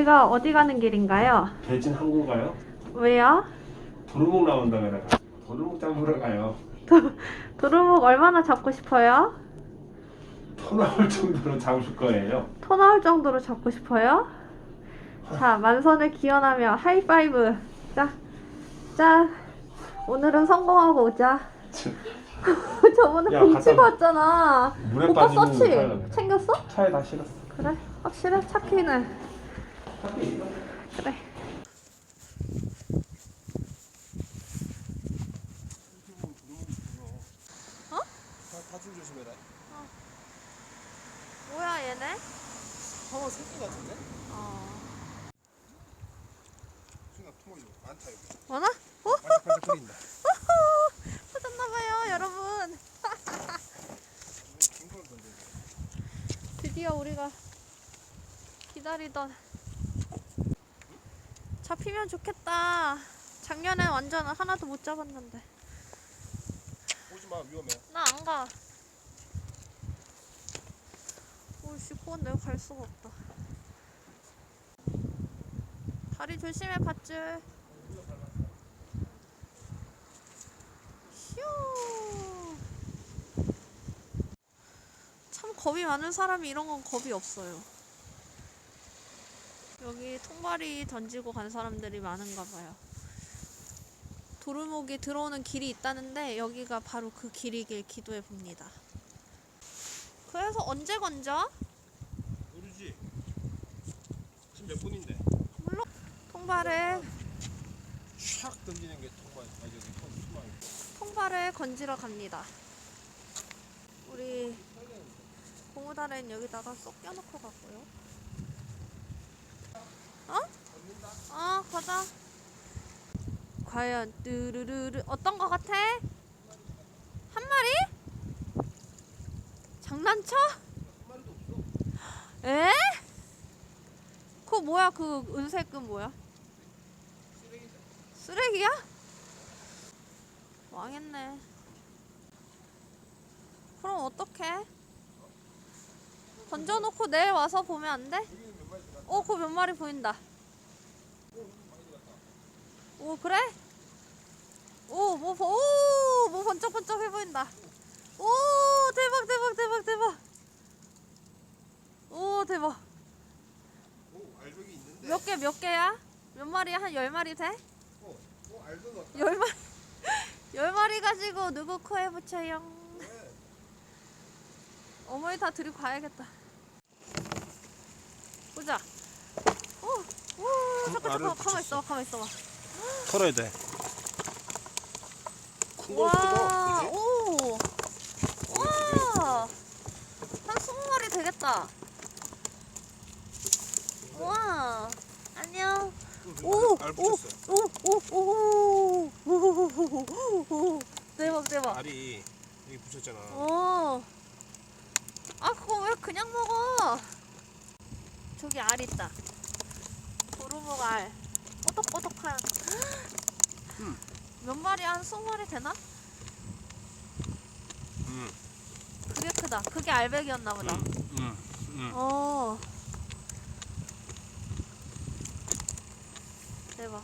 우리가 어디 가는 길인가요? 대진 항구 가요? 왜요? 도루묵 나온다 그래가 도루묵 잡으러 가요. 도루묵 얼마나 잡고 싶어요? 토 나올 정도로 잡을 거예요. 토 나올 정도로 잡고 싶어요? 자, 만선을 기원하며 하이파이브. 자, 자, 오늘은 성공하고 오자. 저번에 야, 왔잖아. 물에 오빠? 큰일 나네. 챙겼어? 차에 다 실었어. 그래, 확실해? 차키는. 그래. 다줄 조심해라. 뭐야, 얘네? 상어 새끼 같은데? 어. 순간 통이 많다 여기. 어? 반짝반짝 거린다. 터졌나봐요, 여러분. 건데. 드디어 우리가 기다리던 잡히면 좋겠다. 작년엔 완전 하나도 못 잡았는데. 오지 마 위험해. 나 안 가. 오씨, 그건 내가 갈 수가 없다. 다리 조심해, 밧줄. 휴. 참 겁이 많은 사람이 이런 건 겁이 없어요. 여기 통발이 던지고 간 사람들이 많은가 봐요. 도루묵이 들어오는 길이 있다는데 여기가 바로 그 길이길 기도해 봅니다. 그래서 언제 건져? 모르지. 지금 몇 분인데? 물론 통발을 샥 던지는 게 통발. 아 저기 통 수망. 통발을 건지러 갑니다. 우리 고무다리는 여기다가 쏙 껴놓고 갔고요. 어? 어, 가자. 과연 뚜루루루 어떤 거 같아? 한 마리? 장난쳐? 에? 그거 뭐야? 그 은색은 뭐야? 쓰레기야? 망했네. 그럼 어떡해? 던져놓고 내일 와서 보면 안 돼? 어, 그거 몇 마리 보인다. 오, 그래? 오, 뭐, 보- 오, 뭐 번쩍번쩍 해 보인다. 오, 대박, 대박, 대박, 대박. 오, 대박. 오 알족이 있는데. 몇 개, 몇 개야? 몇 마리야? 한 열 마리 돼? 어, 오 알족 같다. 열 마리, 열 마리 가지고 누구 코에 붙여요? 어머니 다 들이고 가야겠다. 보자. 오, 오, 잠깐, 알을 잠깐, 가만 있어, 가만 있어 봐. 털어야 돼. 와, 크다. 오, 와, 한 스무 마리 되겠다. 와, 안녕. 오, 알 오, 붙였어. 오, 오, 오, 오, 오, 오, 대박, 대박. 알이 여기 붙였잖아. 어. 아 그거 왜 그냥 먹어? 저기 알 있다. 도루묵 알. 뽀독뽀독한. 음. 몇 마리 한 스무 마리 되나? 응. 그게 크다. 그게 알배기였나 보다. 응. 응. 어. 대박.